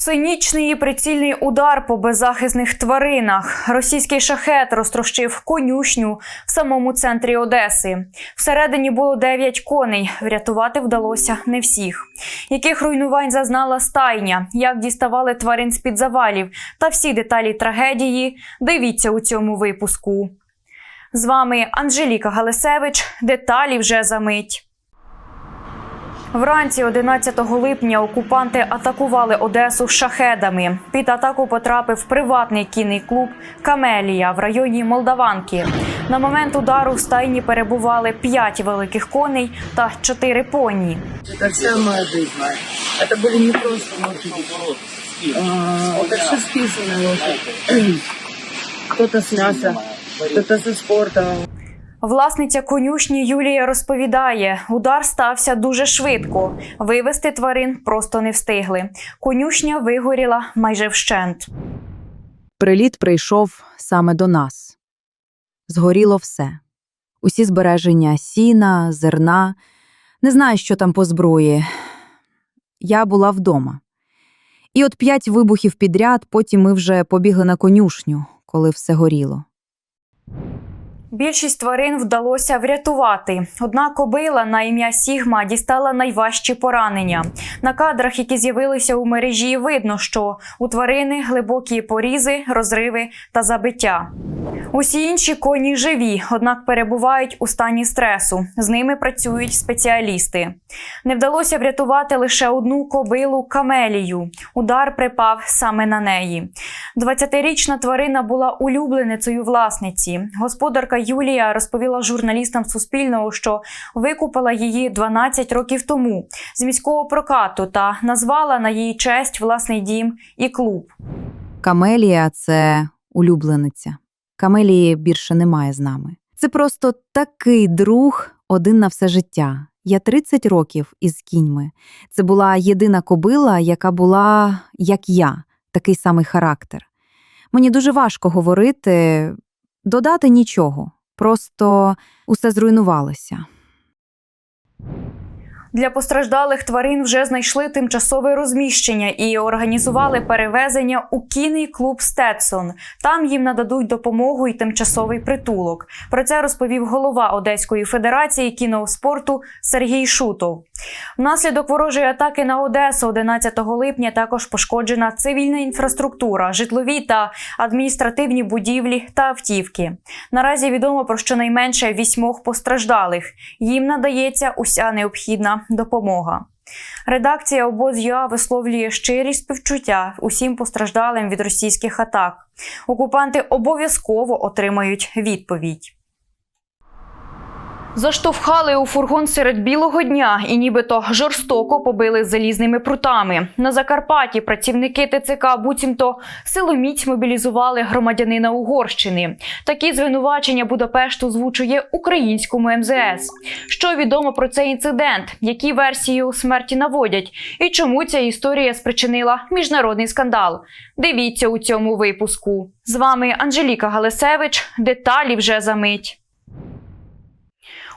Цинічний і прицільний удар по беззахисних тваринах. Російський шахет розтрощив конюшню в самому центрі Одеси. Всередині було дев'ять коней. Врятувати вдалося не всіх. Яких руйнувань зазнала стайня, як діставали тварин з під завалів та всі деталі трагедії. Дивіться у цьому випуску. З вами Анжеліка Галисевич. Деталі вже за мить. Вранці 11 липня окупанти атакували Одесу шахедами. Під атаку потрапив приватний кінний клуб Камелія в районі Молдаванки. На момент удару в стайні перебували 5 великих коней та 4 поні. Это вся моя жизнь. Это были не просто лошади. А, Это все списанные лошади. Кто-то с мяса, кто-то со спорта. Власниця конюшні Юлія розповідає, удар стався дуже швидко. Вивести тварин просто не встигли. Конюшня вигоріла майже вщент. Приліт прийшов саме до нас. Згоріло все. Усі збереження сіна, зерна. Не знаю, що там по зброї. Я була вдома. І от п'ять вибухів підряд, потім ми вже побігли на конюшню, коли все горіло. Більшість тварин вдалося врятувати. Одна кобила на ім'я Сігма дістала найважчі поранення. На кадрах, які з'явилися у мережі, видно, що у тварини глибокі порізи, розриви та забиття. Усі інші коні живі, однак перебувають у стані стресу. З ними працюють спеціалісти. Не вдалося врятувати лише одну кобилу камелію. Удар припав саме на неї. 20-річна тварина була улюбленицею власниці. Господарка Юлія розповіла журналістам Суспільного, що викупила її 12 років тому з міського прокату та назвала на її честь власний дім і клуб. Камелія це улюблениця. Камелії більше немає з нами. Це просто такий друг один на все життя. Я 30 років із кіньми. Це була єдина кобила, яка була як я, такий самий характер. Мені дуже важко говорити, додати нічого. Просто усе зруйнувалося. Для постраждалих тварин вже знайшли тимчасове розміщення і організували перевезення у кінний клуб Стетсон. Там їм нададуть допомогу і тимчасовий притулок. Про це розповів голова Одеської федерації кінного спорту Сергій Шутов. Внаслідок ворожої атаки на Одесу 11 липня також пошкоджена цивільна інфраструктура, житлові та адміністративні будівлі та автівки. Наразі відомо про щонайменше вісьмох постраждалих. Їм надається уся необхідна допомога. Редакція обоз.ЮА висловлює щирі співчуття усім постраждалим від російських атак. Окупанти обов'язково отримають відповідь. Заштовхали у фургон серед білого дня і нібито жорстоко побили залізними прутами. На Закарпатті працівники ТЦК буцімто силоміць мобілізували громадянина Угорщини. Такі звинувачення Будапешт озвучує українському МЗС. Що відомо про цей інцидент, які версії у смерті наводять, і чому ця історія спричинила міжнародний скандал? Дивіться у цьому випуску. З вами Анжеліка Галисевич. Деталі вже за мить.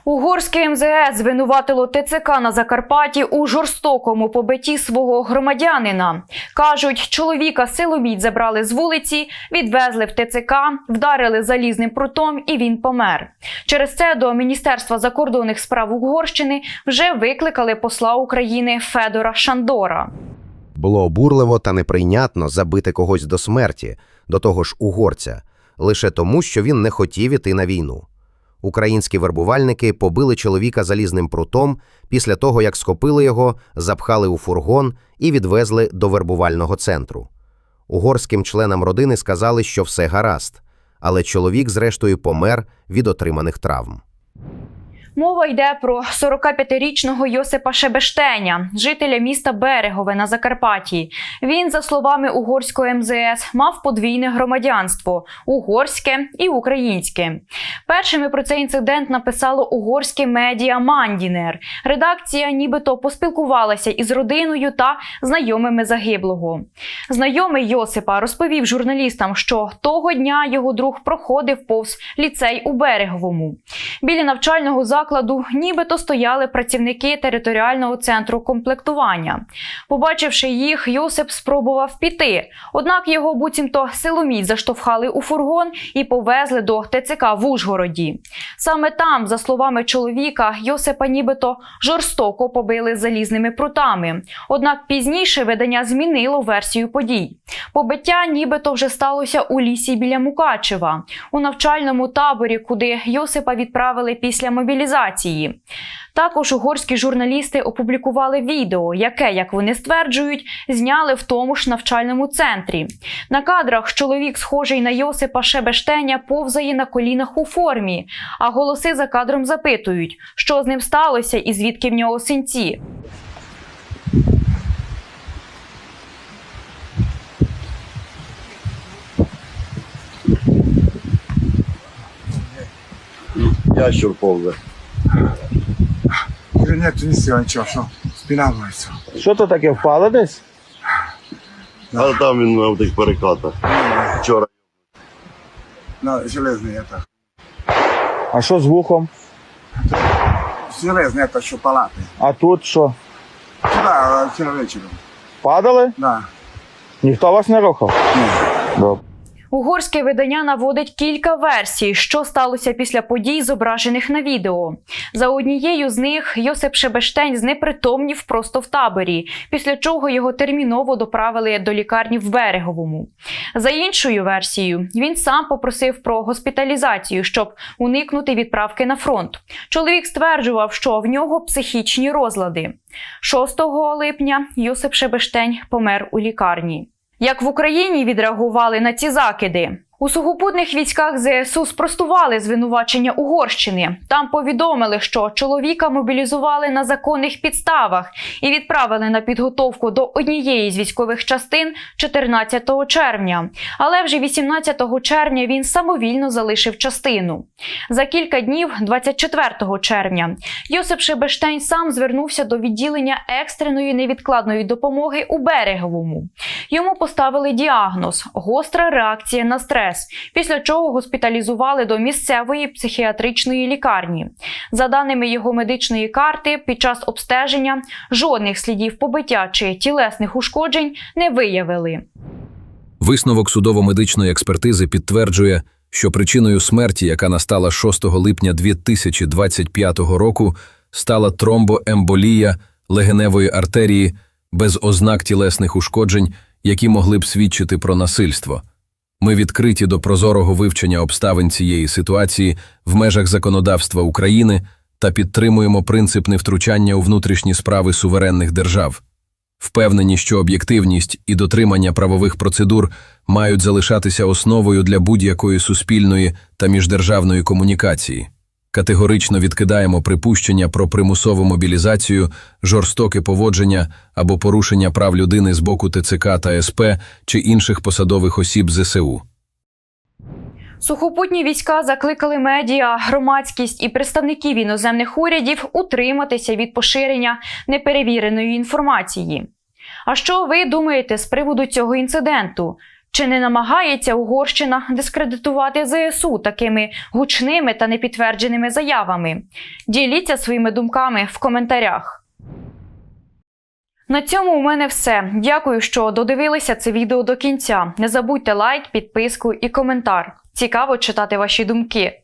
Угорське МЗС звинуватило ТЦК на Закарпатті у жорстокому побитті свого громадянина. Кажуть, чоловіка силоміць забрали з вулиці, відвезли в ТЦК, вдарили залізним прутом, і він помер. Через це до Міністерства закордонних справ Угорщини вже викликали посла України Федора Шандора. Було обурливо та неприйнятно забити когось до смерті, до того ж угорця, лише тому, що він не хотів іти на війну. Українські вербувальники побили чоловіка залізним прутом після того, як схопили його, запхали у фургон і відвезли до вербувального центру. Угорським членам родини сказали, що все гаразд, але чоловік, зрештою, помер від отриманих травм. Мова йде про 45-річного Йосипа Шебештеня, жителя міста Берегове на Закарпатті. Він, за словами угорського МЗС, мав подвійне громадянство угорське і українське. Першими про цей інцидент написало угорське медіа Мандінер. Редакція нібито поспілкувалася із родиною та знайомими загиблого. Знайомий Йосипа розповів журналістам, що того дня його друг проходив повз ліцей у береговому. Біля навчального закладу нібито стояли працівники територіального центру комплектування. Побачивши їх, Йосип спробував піти. Однак його буцімто силоміць заштовхали у фургон і повезли до ТЦК в Ужгороді. Саме там, за словами чоловіка, Йосипа нібито жорстоко побили залізними прутами. Однак пізніше видання змінило версію подій. Побиття нібито вже сталося у лісі біля Мукачева, у навчальному таборі, куди Йосипа відправили після мобілізації. Також угорські журналісти опублікували відео, яке, як вони стверджують, зняли в тому ж навчальному центрі. На кадрах чоловік, схожий на Йосипа Шебештеня, повзає на колінах у формі, а голоси за кадром запитують, що з ним сталося і звідки в нього синці. Ящур повзе. Вже нет, нічого, нічого, що спина болить. Що то таке впало десь? А там він на тих перекатах. Вчора На железний это. А що з вухом? Железний это, що палати. А тут що? Да, вчора вечором. Падали? Да. Ніхто вас не рухав? Добре. Угорське видання наводить кілька версій, що сталося після подій, зображених на відео. За однією з них Йосип Шебештень знепритомнів просто в таборі, після чого його терміново доправили до лікарні в береговому. За іншою версією, він сам попросив про госпіталізацію, щоб уникнути відправки на фронт. Чоловік стверджував, що в нього психічні розлади. 6 липня Йосип Шебештень помер у лікарні. Як в Україні відреагували на ці закиди? У сухопутних військах ЗСУ спростували звинувачення Угорщини. Там повідомили, що чоловіка мобілізували на законних підставах і відправили на підготовку до однієї з військових частин 14 червня. Але вже 18 червня він самовільно залишив частину. За кілька днів, 24 червня, Йосип Шебештейн сам звернувся до відділення екстреної невідкладної допомоги у береговому. Йому поставили діагноз гостра реакція на стрес, після чого госпіталізували до місцевої психіатричної лікарні. За даними його медичної карти, під час обстеження жодних слідів побиття чи тілесних ушкоджень не виявили. Висновок судово-медичної експертизи підтверджує, що причиною смерті, яка настала 6 липня 2025 року, стала тромбоемболія легеневої артерії без ознак тілесних ушкоджень, які могли б свідчити про насильство. Ми відкриті до прозорого вивчення обставин цієї ситуації в межах законодавства України та підтримуємо принцип невтручання у внутрішні справи суверенних держав. Впевнені, що об'єктивність і дотримання правових процедур мають залишатися основою для будь-якої суспільної та міждержавної комунікації. Категорично відкидаємо припущення про примусову мобілізацію, жорстоке поводження або порушення прав людини з боку ТЦК та СП чи інших посадових осіб ЗСУ. Сухопутні війська закликали медіа, громадськість і представників іноземних урядів утриматися від поширення неперевіреної інформації. А що ви думаєте з приводу цього інциденту? Чи не намагається Угорщина дискредитувати ЗСУ такими гучними та непідтвердженими заявами? Діліться своїми думками в коментарях. На цьому у мене все. Дякую, що додивилися це відео до кінця. Не забудьте лайк, підписку і коментар. Цікаво читати ваші думки.